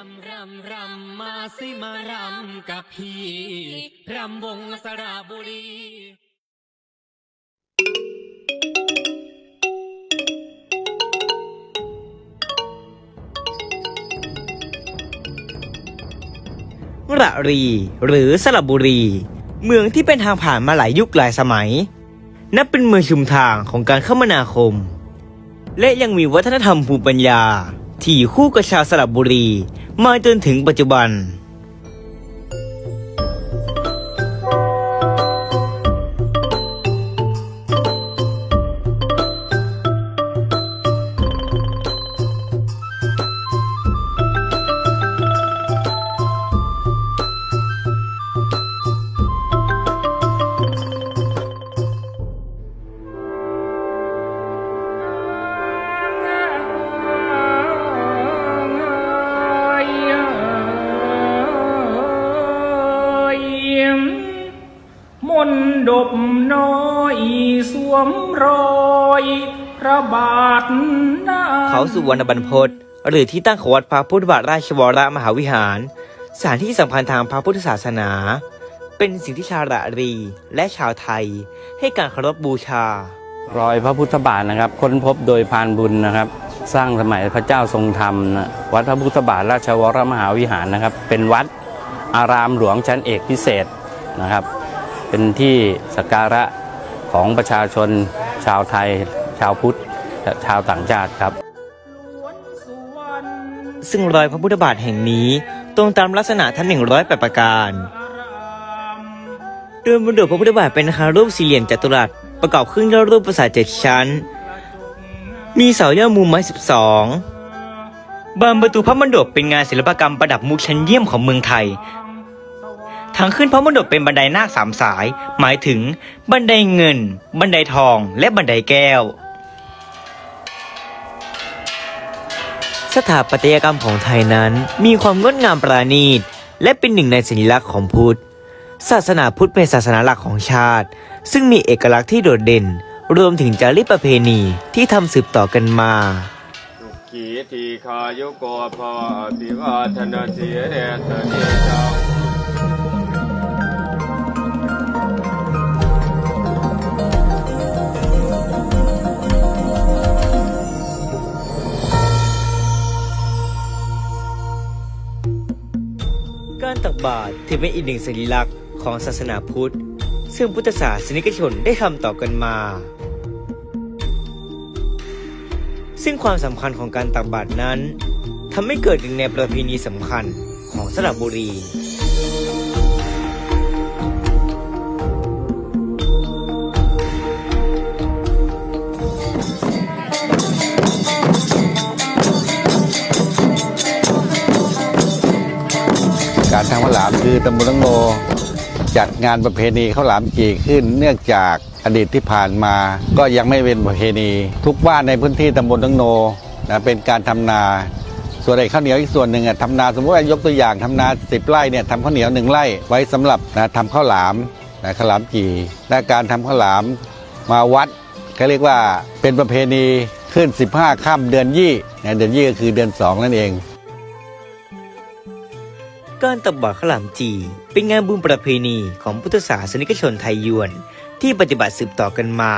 ำรำรำมาสิมารำกับพี่รำวงสระบุรี ระรี หรือสระบุรี เมืองที่เป็นทางผ่านมาหลายยุคหลายสมัย นับเป็นเมืองชุมทางของการคมนาคม และยังมีวัฒนธรรมภูมิปัญญา ที่คู่กับชาวสระบุรี มาจนถึงปัจจุบัน นต์ดบน้อยสวมรอยพระบาทหน้าเขาสุวรรณบรรพตหรือที่ตั้งของวัดพระพุทธบาทราชวรมหาวิหาร สถานที่สำคัญทางพระพุทธศาสนา เป็นสิ่งที่ชาวระรีและชาวไทย ให้การเคารพบูชา รอยพระพุทธบาทนะครับ ค้นพบโดยพานบุญนะครับ สร้างสมัยพระเจ้าทรงธรรมนะวัดพระพุทธบาทราชวรมหาวิหารนะครับ เป็นวัดอารามหลวงชั้นเอกพิเศษนะครับ เป็นที่สักการะของประชาชนชาวไทย ชาวพุทธและชาวต่างชาติครับ ซึ่งรอยพระพุทธบาทแห่งนี้ตรงตามลักษณะทั้ง108ประการอารามโดยบนโดดพระพุทธบาทเป็นอาคารรูปสี่เหลี่ยมจัตุรัสประกอบขึ้นด้วยรูปปราสาทเจ็ดชั้น มีเสาย่อมุมไม้สิบสองบานประตูพระมณฑปเป็นงานศิลปกรรมประดับมุกชั้นเยี่ยมของเมืองไทย ทางขึ้นพระมณฑปเป็นบันไดนาคสามสาย หมายถึง บันไดเงิน บันไดทอง และบันไดแก้ว สถาปัตยกรรมของไทยนั้นมีความงดงามปราณีต และเป็นหนึ่งในสัญลักษณ์ของพุทธ ศาสนาพุทธเป็นศาสนาหลักของชาติ ซึ่งมีเอกลักษณ์ที่โดดเด่น รวมถึงจารีตประเพณีที่ทำสืบต่อกันมาขีทีขายุโกภวะอภิวาทนาสีเรตเนจังกา บาทถือเป็นอีกหนึ่งสัญลักษณ์ของศาสนาพุทธ ซึ่งพุทธศาสนิกชนได้ทำต่อกันมา ซึ่งความสำคัญของการตักบาตรนั้นทำให้เกิดหนึ่งในประเพณีสำคัญของสระบุรี การทำข้าวหลามคือตำบลลังโลจัดงานประเพณีข้าวหลามจีขึ้นเนื่องจากอดีตที่ผ่านมา ก็ยังไม่เป็นประเพณี ทุกบ้านในพื้นที่ตำบลลังโนนะเป็นการทำนา ส่วนไอ้ข้าวเหนียวอีกส่วนหนึ่งอะทำนาสมมติว่ายกตัวอย่างทำนาสิบไร่เนี่ยทำข้าวเหนียวหนึ่งไร่ไว้สำหรับนะทำข้าวหลามนะข้าวหลามจีและการทำข้าวหลามมาวัดเขาเรียกว่าเป็นประเพณีขึ้น 15 ค่ำเดือนยี่นะเดือนยี่ก็คือเดือนสองนั่นเอง การตักบาตรขลามจี เป็นงานบุญประเพณีของพุทธศาสนิกชนไทยยวน ที่ปฏิบัติสืบต่อกันมา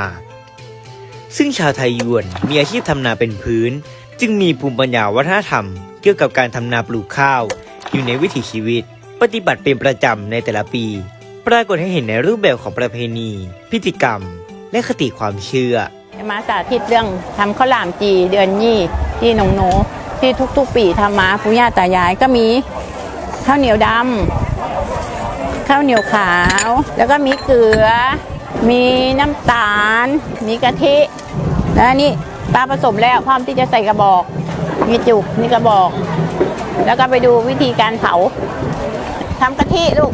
ซึ่งชาวไทยยวนมีอาชีพทำนาเป็นพื้น จึงมีภูมิปัญญาวัฒนธรรม เกี่ยวกับการทำนาปลูกข้าว อยู่ในวิถีชีวิต ปฏิบัติเป็นประจำในแต่ละปี ปรากฏให้เห็นในรูปแบบของประเพณี พิธีกรรม และคติความเชื่อมาสาธิตเรื่องทำข้าวหลามจีเดือนยี่ที่หนองโหนที่ทุกๆ ปีทำมาปู่ย่าตายายก็มี ข้าวเหนียวดำข้าวเหนียวขาว แล้วก็มีเกลือ มีน้ำตาล มีกะทิ แล้วนี่ปลาผสมแล้วพร้อมที่จะใส่กระบอกมีจุกนี่กระบอก แล้วก็ไปดูวิธีการเผาทำกะทิลูก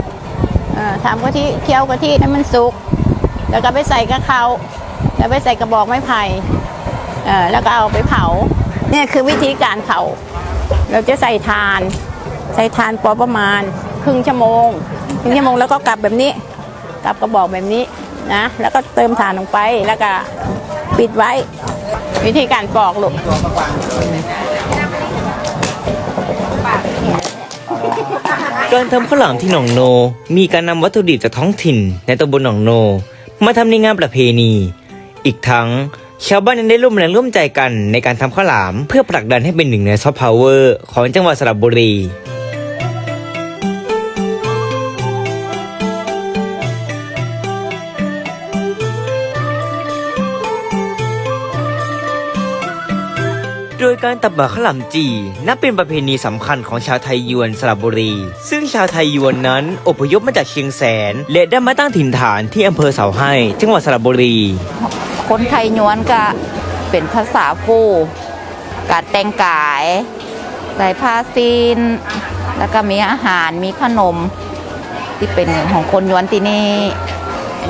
อ่อทำกะทิเคี่ยวกะทิให้มันสุก แล้วก็ไปใส่กระเขาแล้วไปใส่กระบอกไม้ไผ่เออแล้วก็เอาไปเผาเนี่ยคือวิธีการเผาเราจะใส่ทาน ใส่ทานพอประมาณครึ่งชั่วโมงครึ่งชั่วโมงแล้วก็กลับแบบนี้ กลับกระบอกแบบนี้นะแล้วก็เติมถ่านลงไปแล้วก็ปิดไว้ วิธีการปอกลูกการทำข้าวหลามที่หนองโน มีการนำวัตถุดิบจากท้องถิ่นในตำบลหนองโน มาทำในงานประเพณี อีกทั้งชาวบ้านยังได้ร่วมแรงร่วมใจกันในการทำข้าวหลาม เพื่อผลักดันให้เป็นหนึ่งในซอฟต์พาวเวอร์ของจังหวัดสระบุรี โดยการตักบาตรข้าวหลามจีนับเป็นประเพณีสำคัญของชาวไทยยวนสระบุรี ซึ่งชาวไทยยวนนั้นอพยพมาจากเชียงแสน และได้มาตั้งถิ่นฐานที่อำเภอเสาให้ จังหวัดสระบุรี คนไทยยวนก็เป็นภาษาฟูการแต่งกายใส่ผ้าซีน แล้วก็มีอาหารมีขนมที่เป็นของคนยวนที่นี่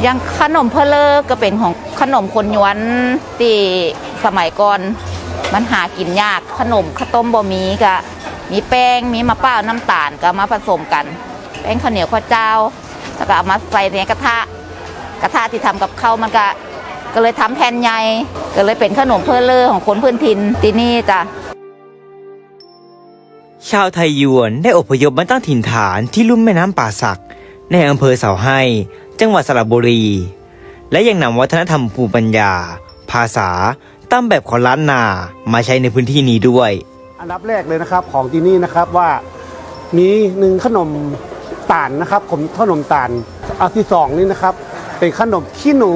ยังขนมเพลเลอร์ก็เป็นของขนมคนยวนที่สมัยก่อน มันหากินยากขนมข้าวต้มบะหมี่ก็มีแป้งมีมะพร้าวน้ำตาลก็มาผสมกัน แป้งข้าวเหนียวข้าวเจ้า แล้วก็เอามาใส่ในกระทะ กระทะที่ทำกับข้าวมันก็ก็เลยทำแผ่นใหญ่ก็เลยเป็นขนมเพลเลอของคนพื้นถิ่นที่นี่จ้ะชาวไทยยวนได้อพยพมาตั้งถิ่นฐานที่ลุ่มแม่น้ำป่าสัก ในอำเภอเสาให้ จังหวัดสระบุรี และยังนำวัฒนธรรมภูมิปัญญา ภาษา ตามแบบของล้านนามาใช้ในพื้นที่นี้ด้วย อันดับแรกเลยนะครับของที่นี่นะครับว่ามีหนึ่งขนมตาลนะครับผมขนมตาลอันที่สองนี่นะครับ เป็นขนมขี้หนู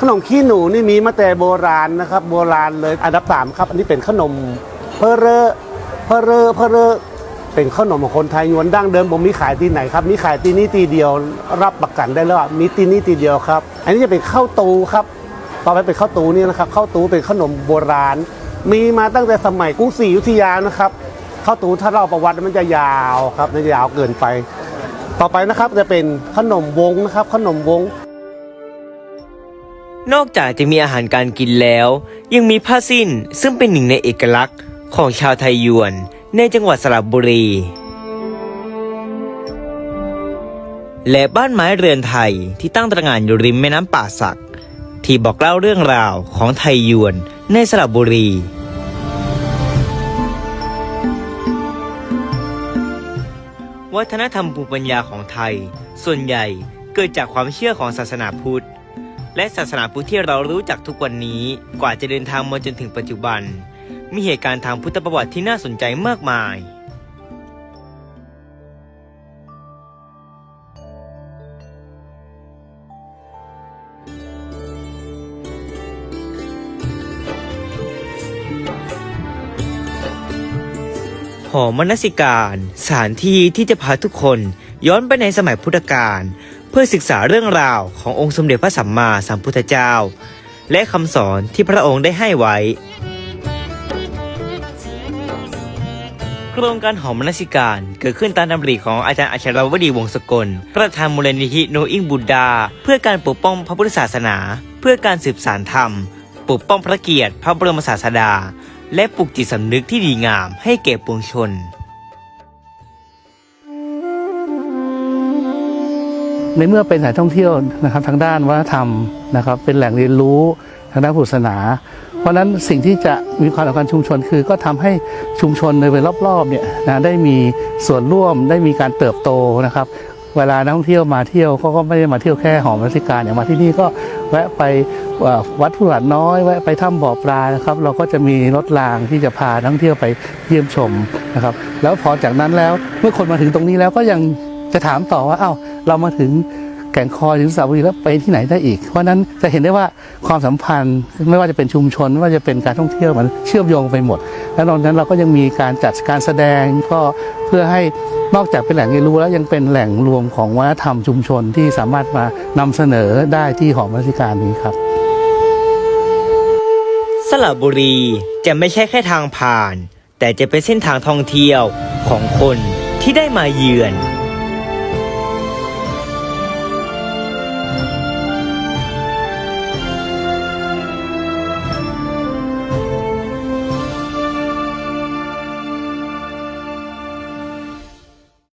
ขนมขี้หนูนี่มีมาแต่โบราณนะครับ โบราณเลยอันดับสามครับ อันนี้เป็นขนมเพอเรอเพอเรอเพอเรอเป็นขนมของคนไทยยวนดั้งเดิมผมมีขายที่ไหนครับมีขายที่นี่ทีเดียวรับประกันได้แล้วมีที่นี่ทีเดียวครับ อันนี้จะเป็นข้าวตูครับ ต่อไปเป็นข้าวตูนี่นะครับข้าวตูเป็นขนมโบราณ มีมาตั้งแต่สมัยกรุงศรีอยุธยานะครับข้าวตูถ้าเล่าประวัติมันจะยาวครับมันจะยาวเกินไป ต่อไปนะครับจะเป็นขนมวงนะครับ ขนมวง นอกจากจะมีอาหารการกินแล้ว ยังมีผ้าสิ้นซึ่งเป็นหนึ่งในเอกลักษณ์ของชาวไทยยวน ในจังหวัดสระบุรี และบ้านไม้เรือนไทยที่ตั้งตระหง่านอยู่ริมแม่น้ำป่าสัก ที่บอกเล่าเรื่องราวของไทยยวนในสระบุรี วัฒนธรรมภูมิปัญญาของไทย ส่วนใหญ่เกิดจากความเชื่อของศาสนาพุทธ และศาสนาพุทธที่เรารู้จักทุกวันนี้กว่าจะเดินทางมาจนถึงปัจจุบัน มีเหตุการณ์ทางพุทธประวัติที่น่าสนใจมากมาย หอมนสิการสถานที่ที่จะพาทุกคนย้อนไปในสมัยพุทธกาลเพื่อศึกษาเรื่องราวขององค์สมเด็จพระสัมมาสัมพุทธเจ้า และคำสอนที่พระองค์ได้ให้ไว้ โครงการหอมนสิการเกิดขึ้นตามดำริของอาจารย์อัชรวดีวงศ์สกล ประธานมูลนิธิโนอิงบุดดา เพื่อการปกป้องพระพุทธศาสนา เพื่อการสืบสานธรรม ปกป้องพระเกียรติพระบรมศาสดา และปลุกจิตสำนึกที่ดีงามให้แก่ปวงชน ในเมื่อเป็นสถานท่องเที่ยวนะครับทางด้านวัฒนธรรมนะครับเป็นแหล่งเรียนรู้ทางด้านศาสนา เพราะฉะนั้นสิ่งที่จะมีความสำคัญชุมชนคือ ก็ทำให้ชุมชนในบริเวณรอบๆเนี่ยนะได้มีส่วนร่วมได้มีการเติบโตนะครับ เวลานักท่องเที่ยวมาเที่ยวเขาก็ไม่ได้มาเที่ยวแค่หอมรัชการอย่างมาที่นี่ก็แวะไปวัดผู้หลานน้อยแวะไปถ้ำบ่อปลานะครับ เราก็จะมีรถรางที่จะพานักท่องเที่ยวไปเยี่ยมชมนะครับ แล้วพอจากนั้นแล้วเมื่อคนมาถึงตรงนี้แล้วก็ยังจะถามต่อว่า เอ้า เรามาถึง แก่งคอยถึงสระบุรีแล้วไปที่ไหนได้อีก เพราะนั้นจะเห็นได้ว่าความสัมพันธ์ไม่ว่าจะเป็นชุมชน ไม่ว่าจะเป็นการท่องเที่ยวมันเชื่อมโยงไปหมด แล้วนอกจากนั้นเราก็ยังมีการจัดการแสดงก็เพื่อให้นอกจากเป็นแหล่งเรียนรู้แล้วยังเป็นแหล่งรวมของวัฒนธรรมชุมชนที่สามารถมานำเสนอได้ที่หอราชการนี้ครับสระบุรีจะไม่ใช่แค่ทางผ่าน แต่จะเป็นเส้นทางท่องเที่ยวของคนที่ได้มาเยือน